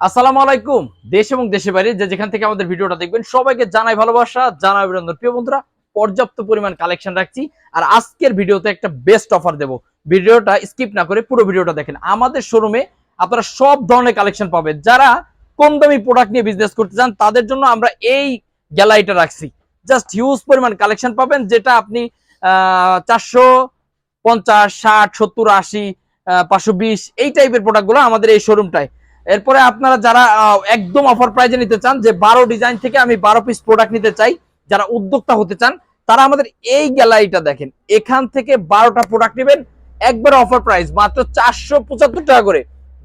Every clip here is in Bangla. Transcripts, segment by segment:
আসসালামু আলাইকুম। দেশ এবং দেশের বাইরে যে যেখান থেকে আমাদের ভিডিওটা দেখবেন, সবাইকে জানাই ভালোবাসা, জানাই অভিনন্দন। প্রিয় বন্ধুরা, পর্যাপ্ত পরিমাণ কালেকশন রাখছি আর আজকের ভিডিওতে একটা বেস্ট অফার দেব। ভিডিওটা স্কিপ না করে পুরো ভিডিওটা দেখেন। আমাদের শোরুমে আপনারা সব ধরনের কালেকশন পাবেন। যারা কম দামি প্রোডাক্ট নিয়ে বিজনেস করতে চান, তাদের জন্য আমরা এই গ্যালারিটা রাখছি। জাস্ট হিউজ পরিমাণ কালেকশন পাবেন, যেটা আপনি চারশো পঞ্চাশ, ষাট, সত্তর, আশি পাঁচশো বিশ, এই টাইপের প্রোডাক্টগুলো আমাদের এই শোরুমটায় এরপরে আপনারা যারা একদম অফার প্রাইজে নিতে চান, যে বারো ডিজাইন থেকে আমি বারো পিস প্রোডাক্ট নিতে চাই, যারা উদ্যোক্তা হতে চান, তারা আমাদের এই গ্যালারিটা দেখেন। এখান থেকে বারোটা প্রোডাক্ট নেবেন, একবার অফার প্রাইস মাত্র চারশো পঁচাত্তর টাকা করে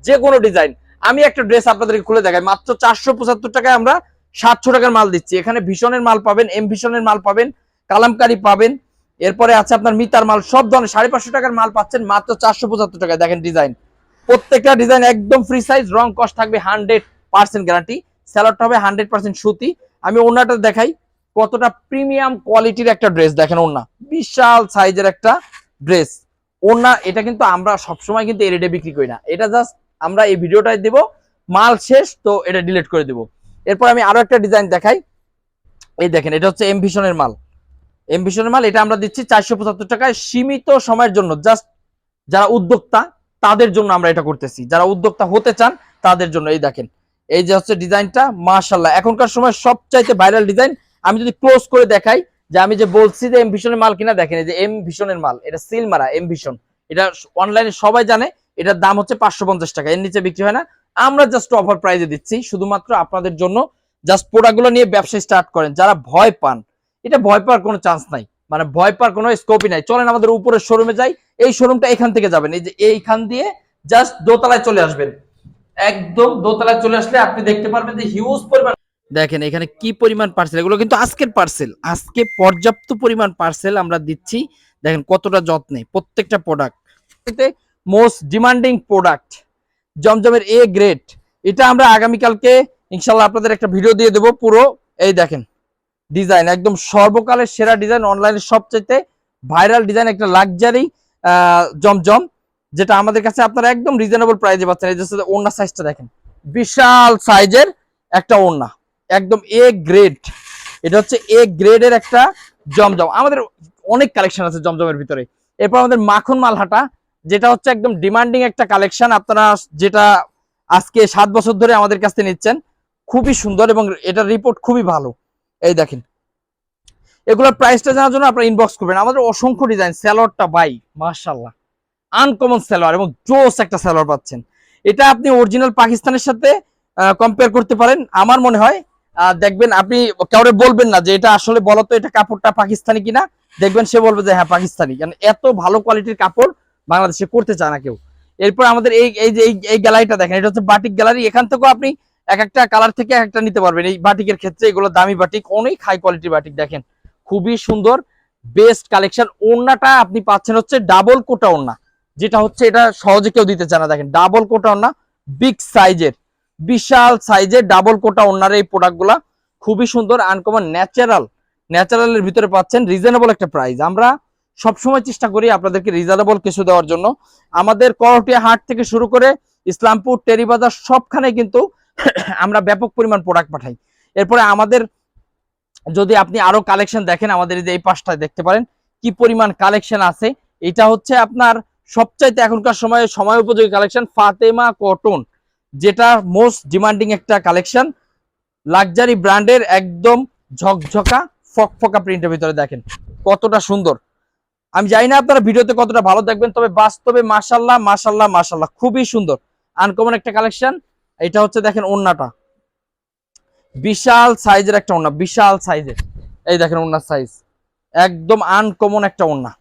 যে কোনো ডিজাইন আমি একটা ড্রেস আপনাদেরকে খুলে দেখাই, মাত্র চারশো পঁচাত্তর টাকায় আমরা সাতশো টাকার মাল দিচ্ছি। এখানে ভীষণের মাল পাবেন এম ভীষণের মাল পাবেন, কালামকারি পাবেন। এরপরে আছে আপনার মিতার মাল, সব ধরনের সাড়ে পাঁচশো টাকার মাল পাচ্ছেন, মাত্র চারশো পঁচাত্তর টাকায়। দেখেন ডিজাইন প্রত্যেকটা ডিজাইন একদম ফ্রি সাইজ রং কস্ট থাকবে হান্ড্রেড পার্সেন্ট গ্যারান্টি স্যালাডটা হবে হান্ড্রেড পার্সেন্ট সুতি। আমি ওনাটা দেখাই, কতটা প্রিমিয়াম কোয়ালিটির একটা ড্রেস দেখেন ওনা বিশাল সাইজের একটা ড্রেস ওনা এটা কিন্তু আমরা সবসময় কিন্তু এই বিক্রি করি না। এটা জাস্ট আমরা এই ভিডিওটাই দেব, মাল শেষ, তো এটা ডিলিট করে দেব। এরপর আমি আরও একটা ডিজাইন দেখাই। এই দেখেন, এটা হচ্ছে এমভিশনের মাল। এমভিশনের মাল, এটা আমরা দিচ্ছি চারশো পঁচাত্তর টাকায় সীমিত সময়ের জন্য। জাস্ট যারা উদ্যোক্তা তাদের জন্য আমরা এটা করতেছি। যারা উদ্যোক্তা হতে চান, তাদের জন্য। এই দেখেন, এই যে হচ্ছে ডিজাইনটা মাশাল্লাহ এখনকার সময় সবচাইতে ভাইরাল ডিজাইন। আমি যদি ক্লোজ করে দেখাই, যে আমি যে বলছি যে এম ভিশনের মাল কিনা, দেখেন এই যে এম ভিশনের মাল, এটা সিল মারা এম ভিশন এটা অনলাইনে সবাই জানে, এটার দাম হচ্ছে পাঁচশো পঞ্চাশ টাকা। এর নিচে বিক্রি হয় না। আমরা জাস্ট অফার প্রাইজে দিচ্ছি, শুধুমাত্র আপনাদের জন্য জাস্ট প্রোডাক্টগুলো নিয়ে ব্যবসা স্টার্ট করেন। যারা ভয় পান, এটা ভয় পাওয়ার কোনো চান্স নাই। মানে ভয় পাওয়ার কোনো স্কোপই নাই। চলেন আমাদের উপরের শোরুমে যাই। এই শোরুমটা এখান থেকে যাবেন। এই যে এইখান দিয়ে জাস্ট দোতলায় চলে আসবেন। একদম দোতলায় চলে আসলে আপনি দেখতে পারবেন যে হিউজ পরিমাণ দেখেন, এখানে কি পরিমাণ পার্সেল এগুলো কিন্তু আজকের পার্সেল আজকে পর্যাপ্ত পরিমাণ পার্সেল আমরা দিচ্ছি। দেখেন কতটা যত্নে প্রত্যেকটা প্রোডাক্ট মোস্ট ডিমান্ডিং প্রোডাক্ট জমজমের এ গ্রেড এটা আমরা আগামীকালকে ইনশাল্লাহ আপনাদের একটা ভিডিও দিয়ে দেবো পুরো। এই দেখেন ডিজাইন, একদম সর্বকালের সেরা ডিজাইন অনলাইনে সবচেয়ে ভাইরাল ডিজাইন, একটা লাক্সারি জমজম, যেটা আমাদের কাছে আপনারা একদম রিজনেবল প্রাইসে পাচ্ছেন। এই যে ওড়না সাইজটা দেখেন, বিশাল সাইজের একটা ওড়না, একদম এ গ্রেড এটা হচ্ছে এ গ্রেডের একটা জমজম। আমাদের অনেক কালেকশন আছে জমজমের ভিতরে। এরপর আমাদের মাখন মালহাটা, যেটা হচ্ছে একদম ডিমান্ডিং একটা কালেকশন আপনারা যেটা আজকে সাত বছর ধরে আমাদের কাছ থেকে নিচ্ছেন, খুবই সুন্দর এবং এটার রিপোর্ট খুবই ভালো। এই দেখেন। এগুলোর প্রাইসটা জানার জন্য আপনারা ইনবক্স করবেন। আমাদের অসংখ্য ডিজাইন স্যালোয়ারটা বাই মার্শাল্লাহ আনকমন স্যালোয়ার এবং জোস একটা স্যালোয়ার পাচ্ছেন। এটা আপনি অরিজিনাল পাকিস্তানের সাথে কম্পেয়ার করতে পারেন। আমার মনে হয় দেখবেন আপনি কাউরে বলবেন না যে এটা আসলে বলো তো এটা কাপড়টা পাকিস্তানি কিনা? দেখবেন সে বলবে যে হ্যাঁ পাকিস্তানি। কারণ এত ভালো কোয়ালিটির কাপড় বাংলাদেশে করতে চায় না কেউ। এরপর আমাদের এই এই যে, এই গ্যালারিটা দেখেন, এটা হচ্ছে বাটিক গ্যালারি এখান থেকেও আপনি এক একটা কালার থেকে এক একটা নিতে পারবেন। এই বাটিকের ক্ষেত্রে এগুলো দামি বাটিক, অনেক হাই কোয়ালিটির বাটিক দেখেন। খুবই সুন্দর বেস্ট কালেকশন ওড়নাটা আপনি পাচ্ছেন হচ্ছে ডাবল কোটা ওড়না। যেটা হচ্ছে এটা সহজে কেউ দিতে চায় না। দেখেন ডাবল কোটা ওড়না বিগ সাইজের বিশাল সাইজের ডাবল কোটা ওড়নার এই প্রোডাক্টগুলা খুবই সুন্দর আনকমন ন্যাচারাল ন্যাচারালের ভিতরে পাচ্ছেন রিজনেবল একটা প্রাইস আমরা সবসময় চেষ্টা করি আপনাদেরকে রিজনেবল কিছু দেওয়ার জন্য। আমাদের করটিয়া হাট থেকে শুরু করে ইসলামপুর, টেরিবাজার সবখানে কিন্তু আমরা ব্যাপক পরিমাণ প্রোডাক্ট পাঠাই। এরপরে আমাদের যদি আপনি আরও কালেকশন দেখেন, আমাদের এই পাশটায় দেখতে পারেন, কি পরিমাণ কালেকশন আছে। এটা হচ্ছে আপনার সবচাইতে এখনকার সময়ে, সময় উপযোগী কালেকশন ফাতেমা কটন যেটা মোস্ট ডিমান্ডিং একটা কালেকশন লাক্সারি ব্র্যান্ডের একদম ঝকঝকা, ফকফকা প্রিন্টের ভিতরে দেখেন, কতটা সুন্দর। আমি জানি না আপনারা ভিডিওতে কতটা ভালো দেখবেন, তবে বাস্তবে মাশাল্লাহ মাশাল্লাহ মাশাল্লাহ খুবই সুন্দর। আনকমন একটা কালেকশন এটা হচ্ছে দেখেন ওন্নাটা। বিশাল সাইজের একটা ওন্না, বিশাল সাইজের। এই দেখেন ওন্নার সাইজ একদম আনকমন একটা ওন্না।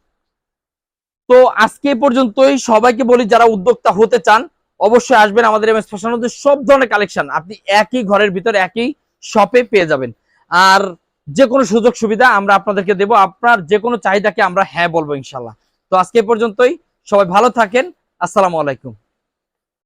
তো আজকে পর্যন্তই, সবাইকে বলি যারা উদ্যোক্তা হতে চান, অবশ্যই আসবেন আমাদের এম এস ফ্যাশন সব ধরনের কালেকশন আপনি একই ঘরের ভিতরে, একই শপে পেয়ে যাবেন। আর যে কোনো সুযোগ সুবিধা আমরা আপনাদেরকে দেব। আপনার যে কোনো চাহিদাকে আমরা হ্যাঁ বলব ইনশাল্লাহ। তো আজকে পর্যন্তই, সবাই ভালো থাকেন। আসসালামু আলাইকুম।